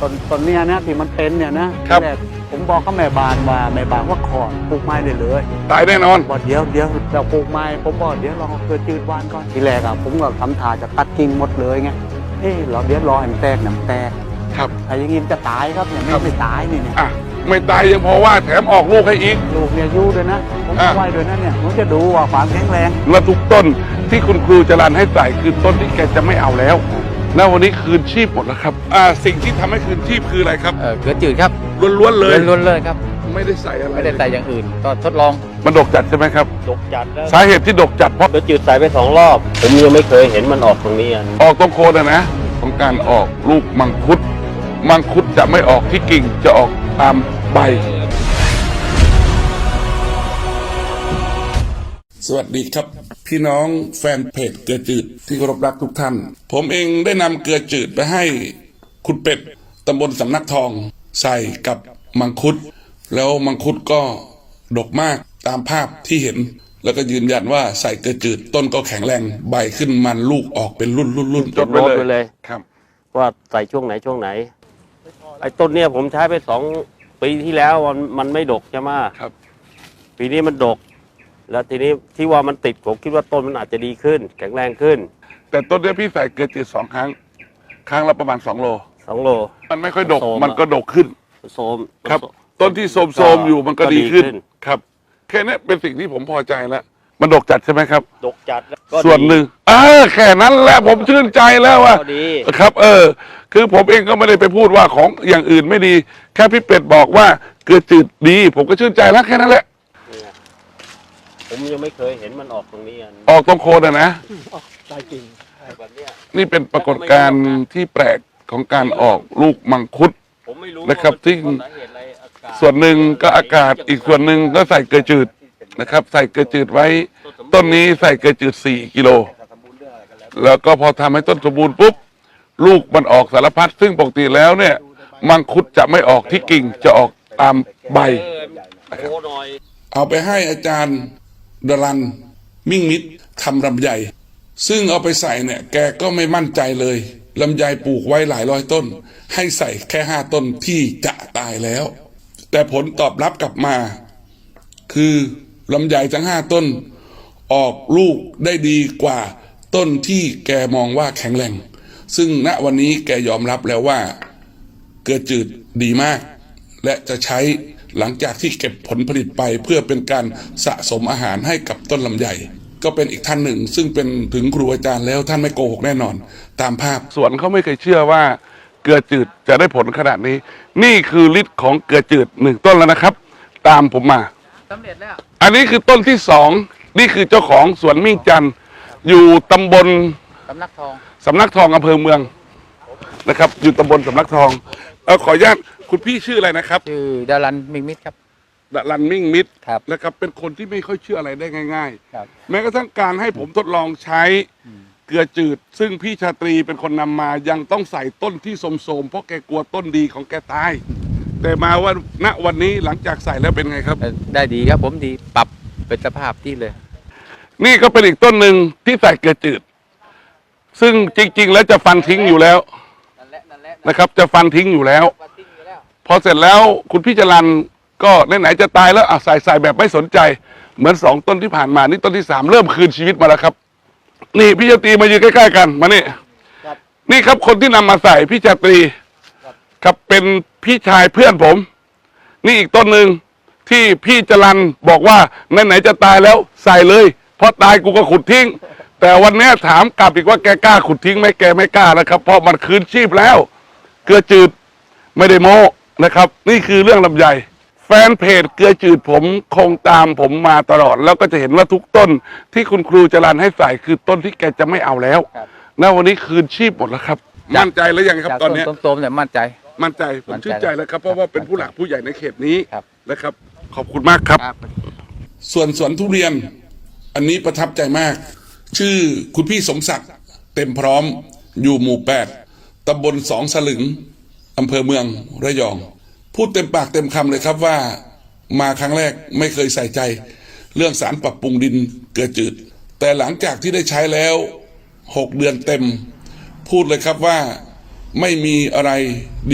ต้นต้นเนี้ยนะที่มันเป็นเนี่ยนะครับแรกผมบอกกับแม่บ้านว่าแม่บ้านว่าขอปลูกไม้ได้เลยตายแน่นอน บอกเดี๋ยวเดี๋ยวเราปลูกไม้ผมบอกเดี๋ยวลองเอาเกลือจืดหวานก่อนทีแรกอะผมก็ทำท่าจะตัดกิ่งหมดเลยไงเอ้เราเดี๋ยวรอให้มันแตกหนังแตกครับถ้าอย่างงี้มันจะตายครับเนี่ยไม่ครับ ไม่ตายนี่เนี่ยอะไม่ตายยังพอว่าแถมออกลูกให้อีก ลูกเนี่ยอยู่ด้วยนะผมอะเอาไว้ด้วยนะเนี่ยผมจะดูว่าความแข็งแรงและทุกต้นที่คุณครูจรันให้ใส่คือต้นที่แกจะไม่เอาแล้ว แล้ววันนี้คืนชีพหมดแล้วครับอ่าสิ่งที่ทำให้คืนชีพคืออะไรครับเออเกลือจืดครับล้วนๆเลย ล้วนๆเลยครับ ไม่ได้ใส่อะไรไม่ได้ใส่อย่างอื่น ก็ทดลองมันดกจัดใช่ไหมครับ ดกจัดแล้วสาเหตุที่ดกจัดเพราะก็จืดใส่ไปสองรอบ ผมยังไม่เคยเห็นมันออกตรงนี้อัน ออกตรงโคนอะนะของการออกลูกมังคุด มังคุดจะไม่ออกที่กิ่งจะออกตามใบ สวัสดีครับ พี่น้องแฟนเพจเกลือจืดที่เคารพรักทุกท่าน ผมเองได้นำเกลือจืดไปให้คุณเป็ดตำบลสำนักทอง ใส่กับมังคุด แล้วมังคุดก็ดกมากตามภาพที่เห็น แล้วก็ยืนยันว่าใส่เกลือจืดต้นก็แข็งแรงใบขึ้นมันลูกออกเป็นรุ่นรุ่นรุ่นจดโน้ตไว้เลยครับ ว่าใส่ช่วงไหนช่วงไหนไอ้ต้นเนี่ยผมใช้ไปสองปีที่แล้วมันมันไม่ดกใช่ไหมครับ ปีนี้มันดก แล้วทีนี้ที่ว่ามันติดผมคิดว่าต้นมันอาจจะดีขึ้น แข็งแรงขึ้นแต่ต้นเนี้ยพี่ใส่เกลือจืดสองครั้ง ครั้งละประมาณสองโล สองโล มันไม่ค่อยดก โซมอะ มันก็ดกขึ้นโสมครับโสมต้นที่โสมก็โสมอยู่มันก็ก็ดีดีขึ้นขึ้นครับแค่นี้เป็นสิ่งที่ผมพอใจแล้วมันดกจัดใช่ไหมครับ ดกจัดแล้วก็ส่วนหนึ่งเออแค่นั้นแหละผมชื่นใจแล้วว่า ก็ดี ครับเออ คือผมเองก็ไม่ได้ไปพูดว่าของอย่างอื่นไม่ดี แค่พี่เป็ดบอกว่าเกลือจืดดี ผมก็ชื่นใจแล้วแค่นั้นแหละเนี่ย ผมยังไม่เคยเห็นมันออกตรงนี้อันออกตรงโคนอะนะแบบเนี้ยนี่เป็นปรากฏการณ์ที่แปลกของการออกลูกมังคุด ผมไม่รู้นะครับว่ามันที่เพราะสาเหตุอะไรอากาศส่วนหนึ่งก็อากาศอีกส่วนหนึ่งก็ใส่เกลือจืดนะครับ ใส่เกลือจืดไว้ ต้นนี้ใส่เกลือจืดสี่กิโล แล้วก็พอทำให้ต้นสมบูรณ์ปุ๊บ ลูกมันออกสารพัดซึ่งปกติแล้วเนี่ย มังคุดจะไม่ออกที่กิ่งจะออกตามใบ เออโคหน่อย เอาไปให้อาจารย์ ดรันมิ่งมิตรทำลำไยซึ่งเอาไปใส่เนี่ยแกก็ไม่มั่นใจเลยลำไยปลูกไว้หลายร้อยต้น ให้ใส่แค่ห้าต้นที่จะตายแล้ว แต่ผลตอบรับกลับมา คือลำไยทั้งห้าต้น ออกลูกได้ดีกว่าต้นที่แกมองว่าแข็งแรง ซึ่งณวันนี้แกยอมรับแล้วว่า เกลือจืดดีมาก และจะใช้ หลังจากที่เก็บผลผลิตไปเพื่อเป็นการสะสมอาหารให้กับต้นลำไยก็เป็นอีกท่านหนึ่ง ซึ่งเป็นถึงครูอาจารย์แล้วท่านไม่โกหกแน่นอน ตามภาพสวนเขาไม่เคยเชื่อว่าเกลือจืดจะได้ผลขนาดนี้ นี่คือฤทธิ์ของเกลือจืดหนึ่งต้นแล้วนะครับ ตามผมมาสำเร็จแล้ว อันนี้คือต้นที่สองนี่คือเจ้าของสวนมิ่งจันทร์อยู่ตำบลสำนักทองสำนักทองอำเภอเมืองนะครับ อยู่ตำบลสำนักทองเออขออนุญาต คุณพี่ชื่ออะไรนะครับชื่อดารันมิงมิตรครับดรันมิ่งมิตรครับนะครับเป็นคนที่ไม่ค่อยเชื่ออะไรได้ง่าย ครับ ๆ แม้กระทั่งการให้ผมทดลองใช้เกลือจืด ซึ่งพี่ชาตรีเป็นคนนำมายังต้องใส่ต้นที่โสมๆเพราะแกกลัวต้นดีของแกตาย แต่มาว่าณวันนี้หลังจากใส่แล้วเป็นไงครับ เอ่อได้ดีครับผมดีปรับเป็นสภาพที่เลย นี่ก็เป็นอีกต้นหนึ่งที่ใส่เกลือจืด ซึ่งจริง ๆ แล้วจะฟันทิ้งอยู่แล้วนั่นแหละนั่นแหละนะครับ จะฟันทิ้งอยู่แล้ว พอเสร็จแล้วคุณพี่จรันก็ไหนๆจะตายแล้วอะใส่ใส่แบบไม่สนใจ เหมือนสองต้นที่ผ่านมานี่ต้นที่สามเริ่มคืนชีวิตมาแล้วครับ นี่พี่ชาตรีมายืนใกล้ๆกันมานี่นี่ครับคนที่นำมาใส่พี่ชาตรีครับเป็นพี่ชายเพื่อนผม นี่อีกต้นหนึ่งที่พี่จรันบอกว่าไหนๆจะตายแล้วใส่เลยเพราะตายกูก็ขุดทิ้ง แต่วันเนี้ยถามกลับอีกว่าแกกล้าขุดทิ้งไหมแกไม่กล้านะครับ เพราะมันคืนชีพแล้ว เกลือจืดไม่ได้โม้ นะครับ นี่คือเรื่องลำไย แฟนเพจเกลือจืดผมคงตามผมมาตลอด แล้วก็จะเห็นว่าทุกต้นที่คุณครูจรันให้ใส่คือต้นที่แกจะไม่เอาแล้วครับณวันนี้คืนชีพหมดแล้วครับ มั่นใจแล้วยังครับจากตอนเนี้ย ต้นโตมๆเนี่ยมั่นใจ มั่นใจผมมั่นใจชื่นใจแล้วครับ เพราะว่าเป็นผู้หลักผู้ใหญ่ในเขตนี้ครับ นะครับ ขอบคุณมากครับ ครับ ส่วนสวนทุเรียน อันนี้ประทับใจมาก ชื่อคุณพี่สมศักดิ์เต็มพร้อมอยู่หมู่แปดตำบลสองสลึง อำเภอเมืองระยอง พูดเต็มปากเต็มคำเลยครับว่ามาครั้งแรกไม่เคยใส่ใจ เรื่องสารปรับปรุงดินเกลือจืด แต่หลังจากที่ได้ใช้แล้วหกเดือนเต็ม พูดเลยครับว่าไม่มีอะไร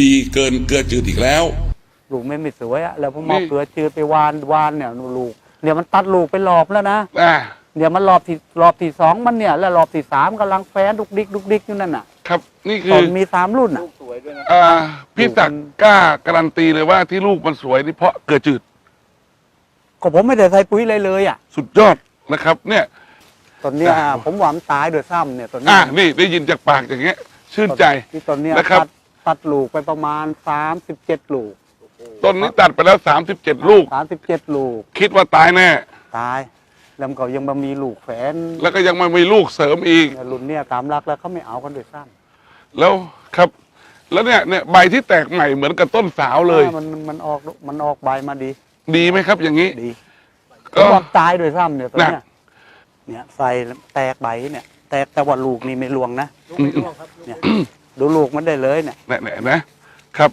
ดีเกินเกลือจืดอีกแล้วลูกไม่ไม่สวยอะแล้วผมเอานี่เกลือจืดไปวานวานเนี่ยลูกเนี่ยมันตัดลูกไปรอบแล้วนะอ่าเดี๋ยวมันรอบที่รอบที่สองมันเนี่ย แล้วรอบที่สามกำลังแฟนดุกดิกดุกดิกอยู่นั่นน่ะ ครับ นี่คืตออนมีสามรุ่นอะสวย ด้วยนะอ่าพี่ศักดิ์กล้าการันตีเลยว่าที่ลูกมันสวยนี่เพราะเกลือจืดก็ผมไม่ได้ใส่ปุ๋ยเลยเลยอะสุดยอดนะครับ เนี่ย ตอนเนี้ยอ่าผมหวานตายโดยซ้ำเนี่ยตอนเนี้อ่ายนี่ได้ยินจากปากอย่างเงี้ย ชื่นใจ ที่ตอนเนี้ยนะครับ ตัดตัดลูกไปประมาณสามสิบเจ็ดลูกต้นนี้ตัดไปแล้ว 37 ลูกสามสิบเจ็ดลูกคิดว่าตายแน่ ตาย แล้วมันก็ยังมามีลูกแฝนแล้วก็ยังมามีลูกเสริมอีก เนี่ยรุ่นเนี่ยตามรักแล้วเขาไม่เอากันโดยซ้ำแล้วครับ แล้วเนี่ยเนี่ยใบที่แตกใหม่เหมือนกับต้นสาวเลย มันมันมันออกมันออกใบมาดี ดีไหมครับอย่างนี้ ดีผก็มหวานตายโดยซ้ำเนี่ยตอนเนี้ยน่ะเนี่ยใส่แตกใบเนี่ย แตกแต่ว่าลูกนี่ไม่รวงนะอืมเนี่ยดูลูกมันได้เลยเนี่ยเนี่ยเนี่ยนะครับ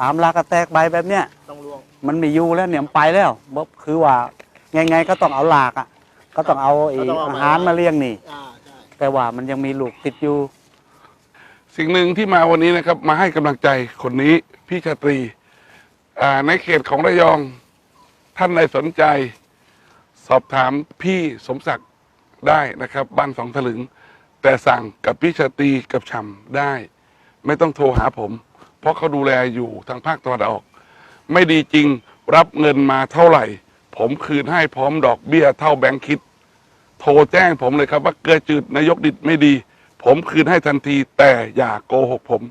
ตามรักก็แตกใบแบบเนี้ยต้องรวงมันไม่อยู่แล้วเนี่ยมันไปแล้วบ่คือว่าไงๆก็ต้องเอาหลากอะ ก็ต้องเอาไอ้ก็ต้องเอาอามาหารมาเลี้ยงนี่อ่าใช่แต่ว่ามันยังมีลูกติดอยู่ สิ่งหนึ่งที่มาวันนี้นะครับ มาให้กำลังใจคนนี้พี่ชาตรีอ่าในเขตของระยอง ท่านใดสนใจ สอบถามพี่สมศักดิ์ได้นะครับ บ้านสองถลึง แต่สั่งกับพี่ชาตรีกับชำได้ ไม่ต้องโทรหาผม เพราะเขาดูแลอยู่ทางภาคตะวันออก ไม่ดีจริงรับเงินมาเท่าไหร่ ผมคืนให้พร้อมดอกเบี้ยเท่าแบงค์คิด โทรแจ้งผมเลยครับว่าเกลือจืดนายกดิดไม่ดี ผมคืนให้ทันทีแต่อย่าโกหกผม